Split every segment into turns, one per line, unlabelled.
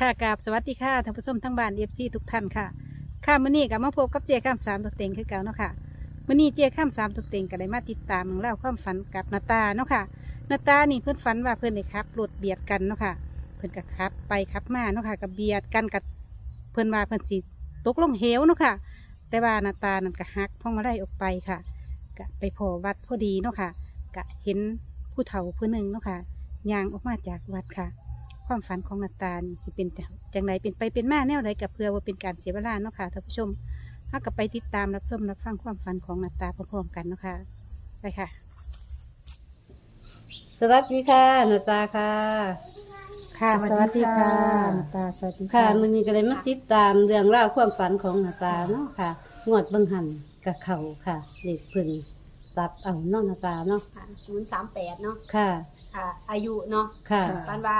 ค่ะกราบสวัสดีค่ะท่านผู้ชมทั้งบ้านเอฟซีทุกท่านค่ะ ค่ะมื้อนี้ก็มาพบกับเจข้ามสามตัวเต็งคือเก่าเนาะค่ะมื้อนี้เจข้ามสามตัวเต็งก็ได้มาติดตามเมืองเล่าความฝันกับนาตาเนาะค่ะนาตานี่เพื่อนฝันว่าเพื่อนได้ขับรถเบียดกันเนาะค่ะ เพื่อนก็ขับไปขับมาเนาะค่ะกับเบียดกันกับเพื่อนว่าเพื่อนสิตกลงเหวเนาะค่ะ แต่ว่านาตานั่นก็หักพ่องมาได้ออกไปค่ะก็ไปพอวัดพอดีเนาะค่ะก็เห็นผู้เฒ่าผู้หนึ่งเนาะค่ะยางออกมาจากวัดค่ะ ความฝันของนาตานี่สิเป็นจังไรเป็นไปเป็นมาแนวใดกับเพื่อว่าเป็นการเสียเวลาเนาะค่ะท่านผู้ชมถ้ากับไปติดตามรับชมรับฟังความฝันของนาตาพร้อมๆกันเนาะค่ะไปค่ะ
สวัสดีค่ะนาตาค่ะ
ค่ะส
สวั
วัส
สดี
ดีค่ะ
ค่ะ
นาตาสวัสดี
ค่ะ
ค่ะ
มันนี้ก็เลยมาติดตามเรื่องราวความฝันของนาตาเนาะค่ะ งวดเบังหันกับเขาค่ะเด็กเพิ่นตัดเอาเนาะนาตาเนาะ
ศูนย์สามแปดเนาะ
ค่ะ
อ่าอายุเนาะ
ค่ะ
ฟันว่า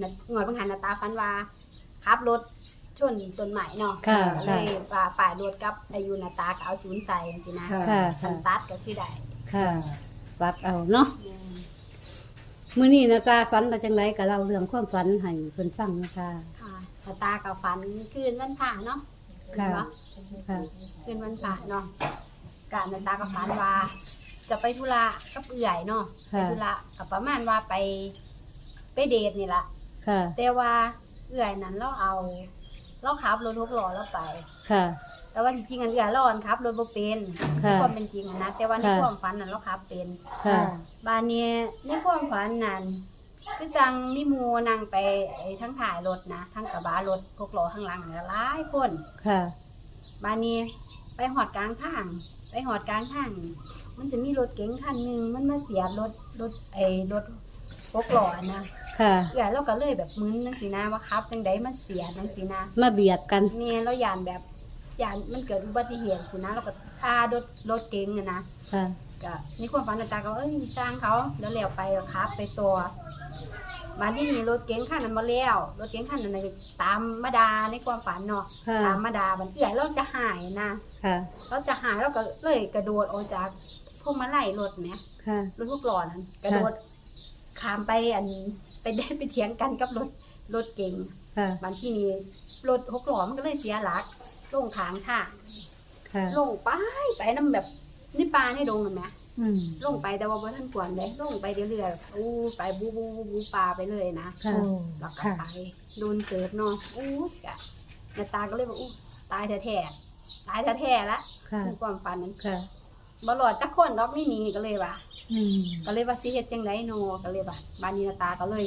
น่ะงวดบางหันหนาตาฟันว่าขับรถชนต้นไม้เนาะ
ค่ะ
ก็เลยว่าป่ายรถกับอายุหนาตาก็เอาศูนย์ใส่สินะ
ค่ะ
ค่ะ
คันตัดก็คือได้
ค่ะตัดเอาเนาะ
อืม
มื้อนี้นาตาฝันมาจังไรก็เล่าเรื่องความฝันให้เพิ่นฟังนะคะ
ค่ะหนาตากับฟันคืนวันผ่าเนาะ
ค่ะ
เนาะ
ค่ะ
คืนวันผ่าเนาะการหนาตากับฟันว่า จะไปธุระกับเอื่อยเนาะไป
ค่ะ
ธุระกับประมาณว่าไป ไปเดทนี่ละ
ค่ะ
แต่ว่าเอื่อยนั้นเราเอา เราขับรถทุกล้อเราไป
ค่ะ
แต่ว่าจริงๆอันเอื่อยเราอันขับรถบ่เป็นใน
ค่ะ
ความเป็นจริงอะนะแต่ว่าใน
ค่ะ
ความฝันนั้นเราขับเป็น
ค่ะ
บานนี้ในความฝันนั้นคือจังมีหมูนั่งไปไอ้ทั้งถ่ายรถนะทั้งกระบะรถพวกล้อข้างหลังเนี่ยหลายคน
ค่ะ
บานนี้ไปหอดกลางทาง ไปหอดกลางทาง มันจะมีรถเก๋งคันหนึ่งมันมาเสียบรถรถไอ้รถ พวกล้อนะ
ค่ะ
เอื่อยเราก็เลยแบบมึนจังสีนะว่าขับจังไดมันเสียจังสีนะ
มาเบียดกัน
เนี่ยเรายานแบบยานมันเกิดอุบัติเหตุสินะเราก็พารถรถเก๋งอะนะ
ค่ะ
ก็ในความฝันตาก็เอ้ยสร้างเขาแล้วแล้วไปก็ครับ ไปตัวมาที่นี่รถเก๋งคันนั้นมาแล้วรถเก๋งคันนั้นน่ะตามมาดาในความฝันเนาะ
ค่ะ
ตามมาดาบันเอื่อยเราจะหายนะ
ค่ะ
เราจะหายเราก็เลยกระโดดออกจากพวกมาไล่รถเนี่ย
ค่ะ
รถพวกหลอนั้นกระโดด ข้ามไปอันไปได้ไปเถียงกันกับรถรถเก๋ง
ค่ะ
บางที่นี่รถหกล้อมันก็เลยเสียหลักลงขางทาง
ค่ะ
ลงไปไปน้ำแบบนี่ปลาในดงเห็นไหม
อืม
ลงไปแต่ว่าบ่ท่านกวนเลยลงไปเรื่อยๆอู้ไปบูบูบูบูปลาไปเลยนะ
ค่ะ
แล้วก็
ค่ะ
ไปโดนเกิดเนาะอู้กะนาตาก็เลยบอกอู้ตายแท้ๆตายแท้ๆละ
ค่ะ
คือความฝันนั้น
ค่ะ
บ่หลอดจักคนดอกไม่หนีก็เลยว่า
อืม
ก็เลยว่าสิเฮ็ดจังไดโนก็เลยว่าบานนี้นาตาก็เลย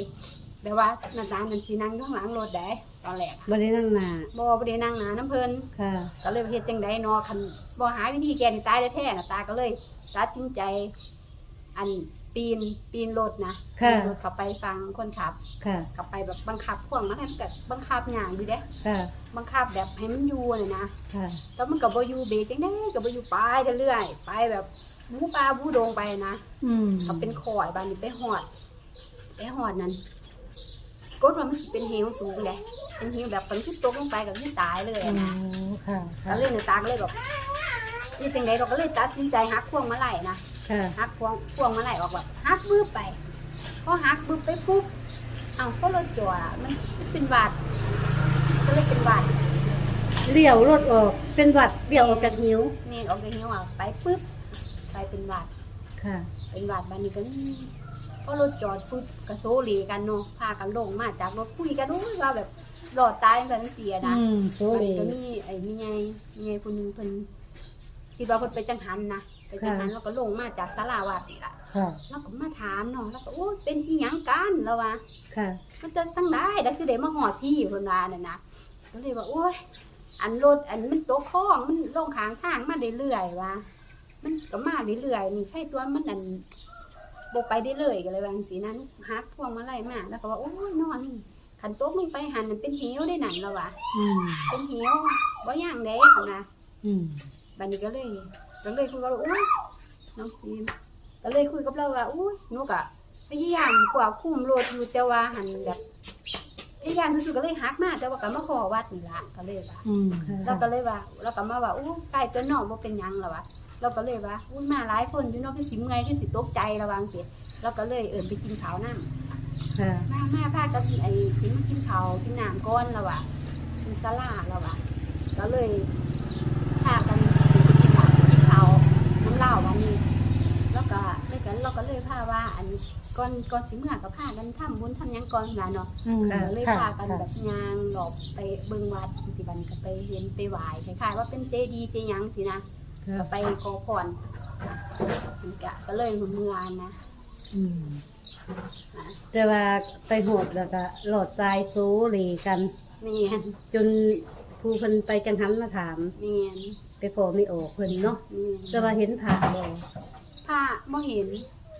แบบว่านาตามันสินั่งข้างหลังรถได้ตอนแรกอะ
บ่ได้นั่งหน้า
บ่บ่ได้นั่งหนาน้ำเพิ่น
ค่ะ
ก็เลยเฮ็ดจังไดเนาะคันบ่หาวิธีแก้นี่ตายแท้ๆน่ะตาก็เลยตัดสินใจ อัน ปีนปีนรถนะ
ค่ะ
ปีนรถเข้าไปฟังคนขับ
ค่ะ
กลับไปแบบบังคับพ่วงมาให้กับบังคับอย่างดีเด้
ค่ะ
บังคับแบบให้มันอยู่น่ะนะ
ค่ะ
แต่มันก็บ่อยู่เบรกจังได๋ก็บ่อยู่ไปเรื่อยๆไปแบบบูปลาบูดงไปนะ
อืม
ก็เป็นข่อยบานนี้ไปหอด ไปหอดนั้นกดว่ามันสิเป็นเหวสูงเลยเป็นเหวแบบคนที่ตกลงไปกับที่ตายเลยอะนะ
ค่ะ
ก็เลยเนี่ยตาก็เลยแบบนี่จังไดเราก็เลยตัดสินใจหักพวงมาไล่นะ
ค่ะ
หักพวงพวงมาไล่ออกแบบหักบึ้บไปพอหักบึ้บไปปุ๊บเอาก็รถจอดอะมันเป็นบาดก็เลยเป็นบาด
เลี้ยวรถออก เป็นหวัดเลี้ยวออกจากหิว
เมนออกจากเหวอะไปปุ๊บไปเป็นบาด
ค่ะ
เป็นบาดบานนี้ก็พอรถจอดปุ๊บกระโซเลกันเนาะพากันลงมาจากรถคุยกันด้วยว่าแบบหลอดตายกันเสียนะ
อืมโซ
มัน
เล
ก็มีไอ้มีไงมีไงคนหนึงเพิ่นคิดว่าเพิ่นไปจังหันนะ ไปจังหันแล้วก็ลงมาจากศาลาวัดนี่ล่ะ
ค่ะ
แล้วก็มาถามเนาะแล้วก็โอ้ยเป็นอีหยังกันแล้ววะ
ค่ะ
มันจะสั่งได้แล้วคือได้มาหอดพี่เพิ่นว่าน่ะนะก็เลยว่าโอ้ยอันรถอันมันตกคลองมันลงข้างทางมาเรื่อยๆว่ะมันก็มาเรื่อยๆนี่ใช่ตัวมันอันบ่ไปได้เลยก็เลยว่าจังซี่นั้นฮักพวงมาลัยมาแล้วก็ว่าโอ้ยนอนนี่คันตกลงไปหันมันเป็นเหวได้นั่นแล้วว่ะ
อืม
เป็นเหวบ่ย่างเด้นะ
อืม
บัดนี้ก็เลย ก็เลยคุยกับเราอุ้ยน้องฟิล์มก็เลยคุยกับเราว่าอุ้ยหนูก็พยายามกว่าบคุมรถอยู่แต่ว่าหันแบบพยายามที่สุดก็เลยหักมาแต่ว่าก็มาขอวัดนี่ละก็เลยว่า
อืม
เราก็เลยว่าเราก็มาว่าอู้ใกล้ตัวน้องว่าเป็นหยังแล้ววะเราก็เลยว่าอุ้ยมาหลายคนอยู่เนอกคือสิเมื่อยคือสิตกใจระวังสิเราก็เลยเอิ่นไปกินข้าวน้ำ
ค่ะ
มามาพากันไอ้กินมากินเขาวกินน้ำก้อนแล้วอะกินสลาดแล้วอะก็เลยพากันกินข้าวกินเขาวน้ำเหล้าวันนี้ แล้วก็เลยกันเราก็เลยพาว่า อัน ก่อนก่อนสิเมื่อก็พากันทำบุญทำหยังก่อนนะเนาะ
อืม
ค่ะ
ก็เลย
ค่ะ
พากัน
ค่ะ
แบบยางหลบไปเบิ่งวัดสิบันก็ไปเห็นไปไหว้คล้ายๆว่าเป็นเจดีย์เจหยังสินะ
ค่ะ
ก็ไปขอพรก็ก็เลยเมื่อนะ
อืมแต่ว่าไปโหดแล้วก็หลอดตายโซเหลกัน
เมียน
จนผู้เพิ่นไปจังหันมาถาม
เมียน
ไปพอไม่ออกเพิ่นเนาะ
เมียน
แต่ว่าเห็นผ่าบ่
พระบ่เห็น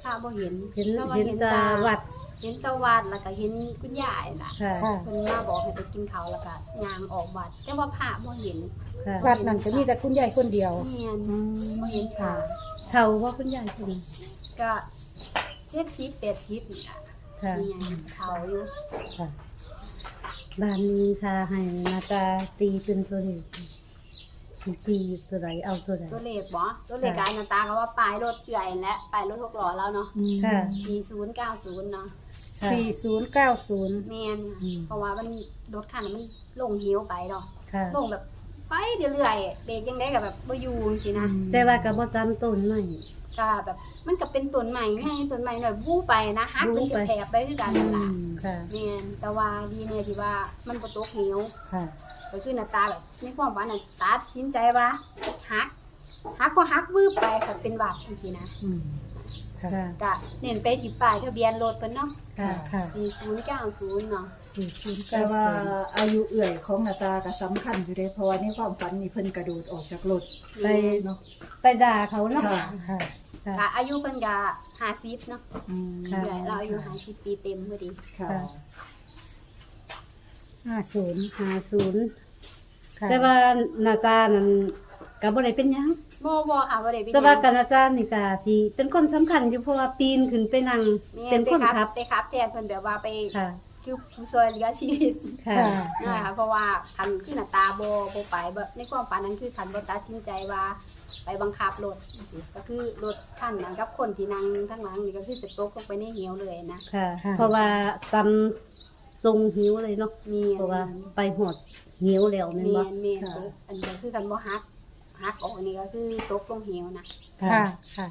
พระบ่เห็น
เห็น
แต่ว่า
เห็นแตาวัด
เห็นแตาวัดแล้วก็เห็นคุณยายน่ะ
ค่ะ
ค่ะ
เพิ่นมาบอกให้ไปกินข้าวแล้วก็ย่างออกวัด แต่ว่าพระบ่เห็น
ค่ะ
วัดนั่นก็มีแต่คุณยายคนเดียว
เมียน
อืม
บ่เห็นพระ
เท่าว่าคุณยายคุณ
ก็70 80นี่ล่ะ
ค่ะ
มีหยังเขาอยู่
ค่ะบ้านนี้ชาให้มาตาตีเป็นตัวเลข ตีตัวไหนเอาตัวไหน
ตัวเลขบ่ตัวเลขกายหน้าตาก็ว่าปลายรถเจือยและปลายรถหกล้อแล้วเนาะ
ค่ะ
4090เนาะ
ค่ะ
สี่ศูนย์เก้าศูนย์
แม่น
อืม
เพราะว่ามันรถคันนั้นมันลงหิวไปเนาะ
ค่ะ
ลงแบบไปเรื่อยๆเบรกยังได้กับแบบบ่อยู่สินะ
แต่ว่ากับบ่จำต้นไม่
ก็แบบ มันก็เป็นต้นใหม่ให้ต้นใหม่หน่อยวู้ไปนะฮัก
วู้
เป็น
ไป
แถบไปคือกันนั่นล่ะ
ค่ะ
แม่นแต่ว่าดีเนี่ยที่ว่ามันบ่ตกหิว
ค่ะ
ก็คือหน้าตาแบบในความฝันน่ะตัดสินใจว่าฮักฮักพอฮักวืบไปก็เป็นหวัดจังซี่นะ
อืม ค่ะ
ค่ะ
ก็เน้นไปที่ป้ายทะเบียนรถเพิ่นเนาะ
ค่ะ
ค่ะ
4090เนาะ
สี่ศูนย์
แต่
เก้า
ว่า
ศูนย์
อายุเอื่อยของหนาตาก็สำคัญอยู่เด้เพราะว่าในความฝันนี่เพิ่นกระโดดออกจากรถ
ไป
เนาะ
ไปด่าเขาเนาะ
ค่ะ
ค่ะ
ค่ะ
ก็อายุเพิ่นก็50เนาะ
อืม
ค่ะ
เดือนเราอายุ50ปีเต็มพอดี
ค่ะ
ค่ะ
ห้าศูนย์
หาศูนย์
ค่ะ
แต่ว่าหน้าตานั้น ก็บ่ได้เป็นหยัง
บ่บ่ค่ะบ่ได้ไป
แต่ว่ากันอาจารย์นี่ก็สิเป็นคนสำคัญอยู่เพราะว่าปีนขึ้นไปนั่ง
เป็
เป็นน
ค
คนน
ขั
ขั
บบไปขับแทนเพิ่นแบบว่าไป
ค่ะ
คือผู้ช่วยเหลือชีวิต
ค่ะ
ค่ะ
นะคะเพราะว่าคันขึ้นหน้าตาบ่บ่ไปแบบในความฝันนั้นคือคันบ่ตัดสินใจว่า ไปบังคับรถจังซี้ก็คือรถคันนั้นกับคนที่นั่งข้างหลังนี่ก็คือจะตกลงไปในเหวเลยนะ
ค่ะ
ค่ะ
เพราะว่าตำทรงหิวเลยเนาะ
มี
เพราะว่าไปหอดหิวแล้วแม่น
เมี
บ่
ยนเมียนอันนี้คือคันบ่ฮัก ฮักออกนี่ก็คือตกลงเหวนะ
ค่ะ ค่ะ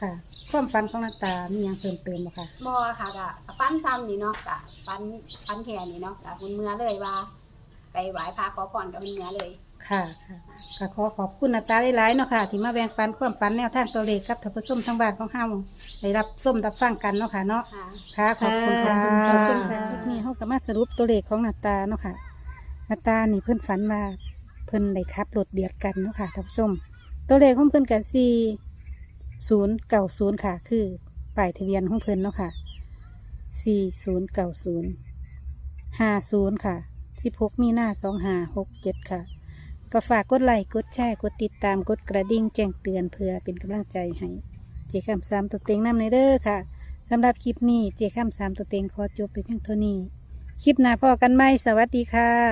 ค่ะความฝันของหนาตามีหยังเพิ่มเติมบ่คะ
บ่ค่ะก็ก็ฟันซ้ำนี่เนาะก็ฟันฟันแค่นี้เนาะก็คุณเมื่อเลยว่า ไปไหว้พระขอพรกับคุณเมื่อเลย
ค่ะค่ะก็ขอขอบคุณหนาตาหลายๆเนาะค่ะ ที่มาแบ่งปันความฝันแนวทางตัวเลขกับท่านผู้ชมทางบ้านของเฮาได้รับส้มรับฟังกันเนาะค่ะเนาะ
ค่ะ
ค่ะ ขอบคุณค่ะ
ขอบคุณค่ะ
คลิปนี้เขาก็มาสรุปตัวเลขของหนาตาเนาะค่ะหนาตานี่เพิ่นฝันว่า เพิ่นได้ขับรถเบียดกันเนาะค่ะท่านผู้ชม ตัวเลขของเพิ่นกับสี่ศูนย์เก้าศูนย์ค่ะ คือป้ายทะเบียนของเพิ่นเนาะค่ะสี่ศูนย์เก้าศูนย์ห้าศูนย์ค่ะสิบหกมีหน้าสองห้าหกเจ็ดค่ะ ก็ฝากกดไลค์กดแชร์กดติดตามกดกระดิ่งแจ้งเตือนเพื่อเป็นกำลังใจให้เจคำสามตัวเต็งน้ำในเด้อค่ะสำหรับคลิปนี้เจข้ามสามตัวเต็งขอจบไปเพียงเท่านี้ คลิปหน้าพอกันไหมสวัสดีค่ะ